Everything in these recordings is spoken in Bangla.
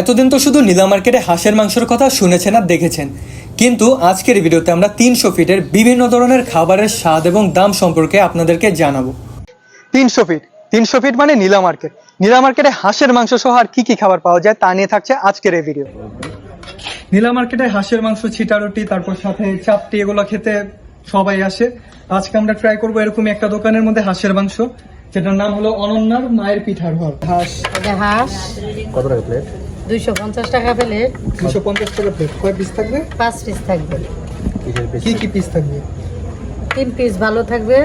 এতদিন তো শুধু নীলা মার্কেটে হাঁসের মাংসের কথা শুনেছেন আর দেখেছেন। কিন্তু আজকের ভিডিওতে আমরা তিনশো ফিটের বিভিন্ন ধরনের খাবারের স্বাদ এবং দাম সম্পর্কে আপনাদেরকে জানাব। তিনশো ফিট। তিনশো ফিট মানে নীলা মার্কেট। নীলা মার্কেটে হাঁসের মাংস সহ আর কি কি খাবার পাওয়া যায় তা নিয়ে থাকছে আজকের এই ভিডিও। নীলা মার্কেটে হাঁসের মাংস ছিটা রুটি তারপর সাথে চাপটি এগুলো খেতে সবাই আসে। আজকে আমরা ট্রাই করব এরকমই একটা দোকানের মধ্যে হাঁসের মাংস যেটার নাম হলো অনন্যার মায়ের পিঠার ঘর। হাঁস হাঁস। কত টাকা প্লেট দুইশো পঞ্চাশ টাকা প্লেট দুশো পঞ্চাশ টাকা প্লেট কয় পিস থাকবে? পাঁচ পিস থাকবে। কি কি পিস থাকবে? তিন পিস ভালো থাকবে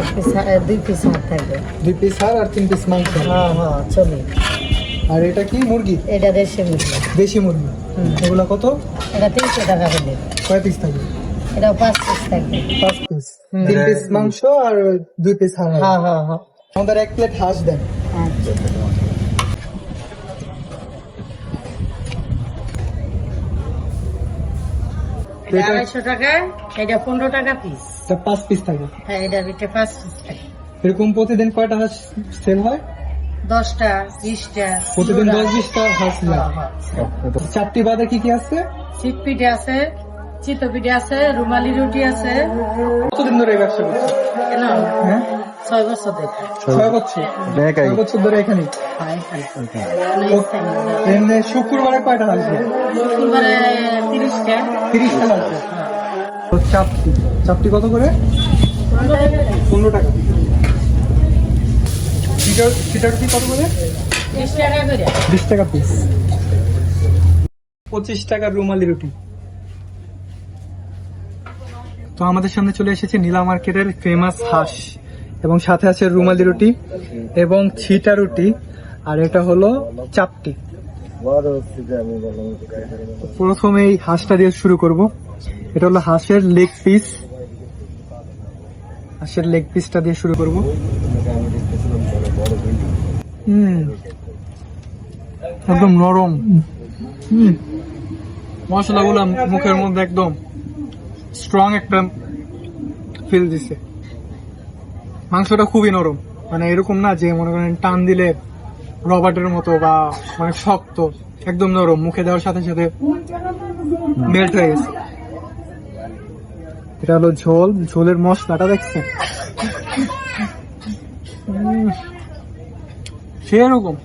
এক পিস দুই পিস হাত থাকবে। দুই পিস হাড় আর তিন পিস মাংস। হ্যাঁ হ্যাঁ চলি। আর এটা কি? মুরগি? এটা দেশি মুরগি। দেশি মুরগি। হুম। এগুলো কত? এটা তিনশো টাকা প্লেট কয় পিস থাকবে? এটা পাঁচ পিস থাকবে। পাঁচ পিস তিন পিস মাংস আর দুই পিস হাড়। হ্যাঁ হ্যাঁ হ্যাঁ। আমাদের এক প্লেট হাঁস দেন। আচ্ছা। আড়াইশো টাকা এটা পনেরো টাকা পিস এটা পাঁচ পিস থাকে হ্যাঁ ভিতরে পাঁচ পিস থাকে এরকম প্রতিদিন কয়টা হাঁস সেল হয়? দশটা বিশটা প্রতিদিন দশ বিশটা হাঁস হ্যাঁ। চারটি বাদে কি কি আছে? পিঠে আছে চিতো পিঠে আছে রুমালি রুটি আছে। কতদিন ধরে ব্যবসা করছ কেন? হ্যাঁ? ছয় বছর দেখে ছয় বছর। ছয় বছর ধরে এখানে? হয় এখানে। এমনি শুক্রবারে কয়টা হাঁস শুক্রবারে তিরিশটা। তিরিশটা হাঁস চাপটি চাপটি কত করে? পনেরো টাকা। সিটার সিটার কি কত করে? করে। বিশ টাকা পিস পঁচিশ টাকার রুমালি রুটি। তো আমাদের সামনে চলে এসেছে নীলা মার্কেটের ফেমাস হাঁস। এবং সাথে আছে রুমালি রুটি এবং ছিটা রুটি, আর এটা হলো চাপটি। প্রথমে এই হাঁসটা দিয়ে শুরু করব। এটা হলো হাঁসের লেগ পিস হাঁসের লেগ পিসটা দিয়ে শুরু করব। একদম নরম। হুম। মশলাগুলো মুখের মধ্যে একদম স্ট্রং একটা ফিল দিছে। মাংসটা খুবই নরম। মানে এরকম না যে মনে করেন টান দিলে রবার্টের মতো বা মানে শক্ত, একদম নরম, মুখে দেওয়ার সাথে সাথে মেল্ট হয়ে গেছে। এটা হলো ঝোল, ঝোলের মশলাটা দেখছেন? সেরকম।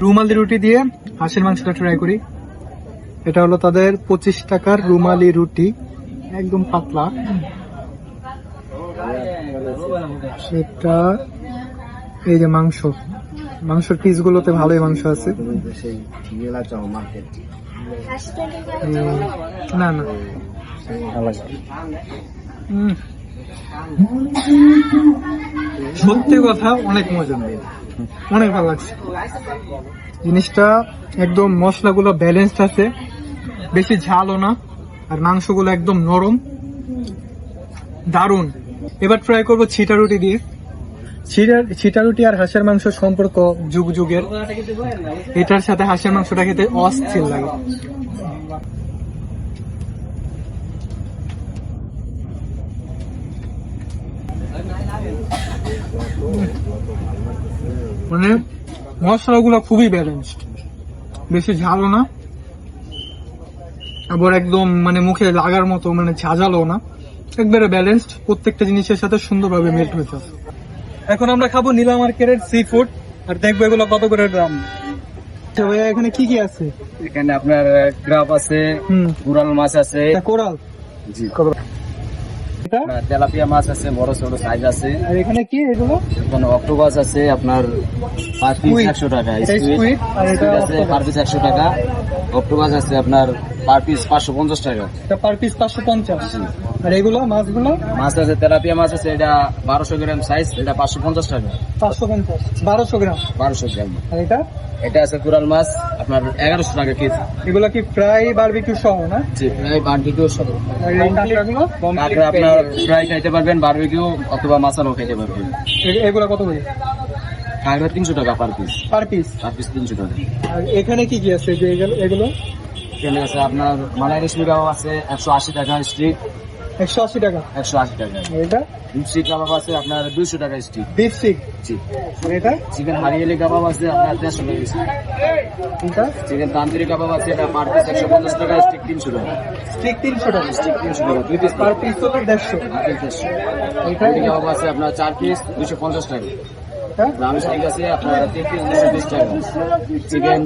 রুমালি রুটি দিয়ে হাঁসের মাংসটা ট্রাই করি। এটা হলো তাদের পঁচিশ টাকার রুমালি রুটি, একদম পাতলা। সেটা এই যে মাংস। মাংসের পিস গুলোতে ভালোই মাংস আছে। না না। সত্যি কথা, অনেক মজা। অনেক ভালো লাগছে। জিনিসটা একদম মশলাগুলো ব্যালেন্সড আছে। বেশি ঝালও না, আর মাংসগুলো একদম নরম। দারুণ। এবার ট্রাই করব ছিটা রুটি দিয়ে। ছিটা রুটি আর হাঁসের মাংস সম্পর্ক যুগ যুগের। এটার সাথে হাঁসের মাংসটা খেতে অস্থির লাগে। মানে মশলাগুলো খুবই ব্যালেন্সড বেশি ঝালও না। আবার একদম মানে মুখে লাগার মতো মানে ঝাঁঝালো না। একবারে ব্যালেন্সড প্রত্যেকটা জিনিসের সাথে সুন্দরভাবে মেল্ট হয়েছে এখন আমরা খাব নীলা মার্কেটের সি ফুড আর দেখব এগুলো কত করে দাম। আচ্ছা ভাইয়া এখানে কি কি আছে? এখানে আপনার গ্রাফ আছে মাছ আছে। কোরাল? জি। তেলাপিয়া মাছ আছে বড় ছোট সাইজ আছে। আর এখানে কি এগুলো? এখানে অক্টোপাস আছে আপনার পিস টাকা। আছে পার পিস একশো টাকা। অক্টোপাস আছে আপনার পার পিস পাঁচশো পঞ্চাশ টাকা। এটা পার পিস পাঁচশো পঞ্চাশ। আর এগুলো মাছগুলো? মাছ আছে তেলাপিয়া মাছ আছে এটা বারোশো গ্রাম সাইজ এটা পাঁচশো পঞ্চাশ টাকা। পাঁচশো পঞ্চাশ বারোশো গ্রাম। বারোশো গ্রাম। আর এটা? এটা আছে কুরাল মাছ আপনার এগারোশো টাকা কেজি। এগুলো কি ফ্রাই বারবিকিউ সহ না? জি প্রায় বারবিকিউ কাঁকড়া আপনার ফ্রাই খাইতে পারবেন বারবিকিউ অথবা মাছানো খাইতে পারবেন। এগুলো কত করে? কাঁকড়া তিনশো টাকা per piece. Per piece. Per piece তিনশো টাকা। আর এখানে কি কি আছে যে এগুলো- এখানে আছে আপনার মালাই রেশমি কাবাব আছে একশো আশি টাকা স্ট্রিট একশো আশি টাকা। একশো আশি টাকা। এটা? স্টিক কাবাব আছে আপনার দুইশো টাকা স্টিক বিফ স্টিক জি এটা? চিকেন হারিয়ালি কাবাব আছে আপনার দেড়শো টাকা স্টিক চিকেন তান্দুরি কাবাব আছে এটা পার পিস একশো পঞ্চাশ টাকা স্টিক তিনশো টাকা। স্টিক তিনশো টাকা। স্টিক তিনশো টাকা দুই পিস পার পিস হলো দেড়শো। দেড়শো এটা? কাবাব আছে আপনার চার পিস দুশো পঞ্চাশ টাকা। রামেশ আছে আপনার দুশো বিশ টাকা। চিকেন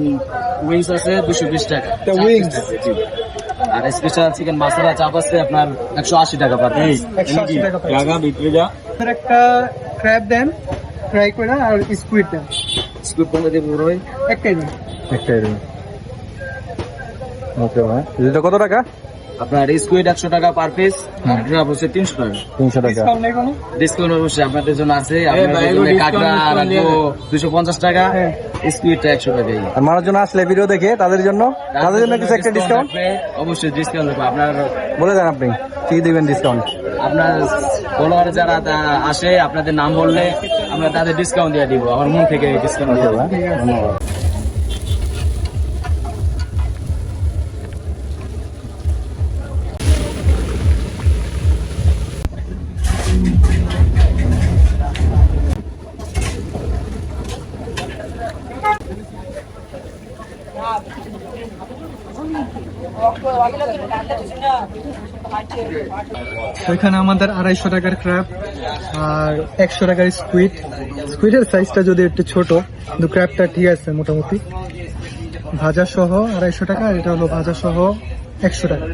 উইংস আছে দুশো বিশ টাকা। Wings। আর স্পেশাল চিকেন মশলা চাপ আছে আপনার একশো আশি টাকা পার টাকা বিক্রি যা একটা ক্র্যাব দেন ফ্রাই করে আর স্কুইড দেন। স্কুপ কমে দিয়ে বড় একটাই দিন একটাই রুম ওকে ভাই। এটা কত টাকা? আপনার স্কুইড একশো টাকা পার পিস হচ্ছে তিনশো টাকা। তিনশো টাকা। ডিসকাউন্ট অবশ্যই আপনাদের জন্য আছে। কাঁকড়া রাখব দুশো পঞ্চাশ টাকা হ্যাঁ। স্কুইডটা একশো টাকাই। আর মানুষজন আসলে ভিডিও দেখে তাদের জন্য তাদের জন্য কিছু একটা ডিসকাউন্ট অবশ্যই ডিসকাউন্ট দেবো আপনার বলে দেন আপনি কি দিবেন ডিসকাউন্ট আপনার ফলোয়ার যারা আসে আপনাদের নাম বললে আমরা তাদের ডিসকাউন্ট দিয়ে দিব। আমার মন থেকে ডিসকাউন্ট দিয়ে দেবো। ধন্যবাদ। ওইখানে আমাদের আড়াইশো টাকার ক্র্যাব আর একশো টাকার স্কুইড স্কুইডের সাইজটা যদি একটু ছোট, কিন্তু ক্র্যাবটা ঠিক আছে মোটামুটি। ভাজা সহ আড়াইশো টাকা এটা হলো ভাজা সহ একশো টাকা।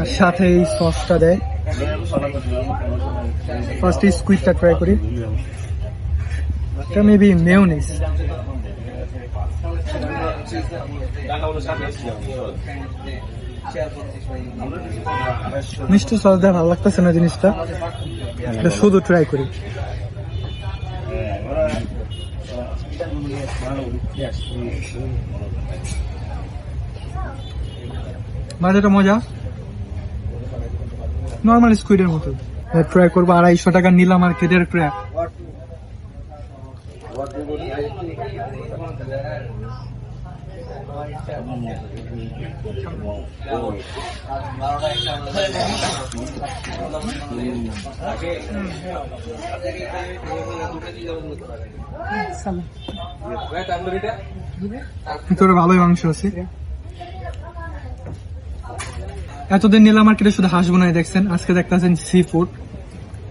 আর সাথে এই সসটা দেয়। ফার্স্ট এই স্কুইডটা ট্রাই করি। এটা মেবি মেয়নিস মিষ্টি সস দেওয়া ভালো লাগতেছে না জিনিসটা? এটা শুধু ট্রাই করি। বাজারটা মজা। নর্মাল স্কুইডের মতো। ট্রাই করব, আড়াইশো টাকা নিলাম আর মার্কেটের ক্র্যাপ ভিতরে ভালোই মাংস আছে। এতদিন নিলাম মার্কেটে শুধু হাঁস বোনাই দেখছেন। আজকে দেখতেছেন সি ফুড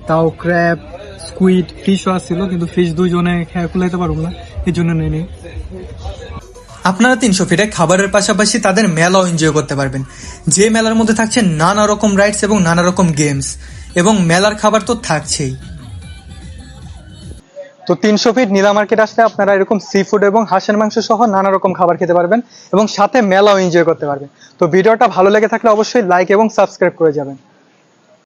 তাও ক্র্যাব স্কুইড ফিশও আসছিল কিন্তু ফিশ দুইজনে খেয়ে কুলাইতে পারব না, এই জন্য নেই। আপনারা তিনশো ফিটে খাবারের পাশাপাশি তাদের মেলাও এনজয় করতে পারবেন। যে মেলার মধ্যে থাকছে নানা রকম রাইডস এবং নানা রকম গেমস এবং মেলার খাবার তো থাকছেই। তো তিনশো ফিট নীলা মার্কেট আসলে আপনারা এরকম সি ফুড এবং হাঁসের মাংস সহ নানা রকম খাবার খেতে পারবেন এবং সাথে মেলাও এনজয় করতে পারবেন। তো ভিডিওটা ভালো লেগে থাকলে অবশ্যই লাইক এবং সাবস্ক্রাইব করে যাবেন।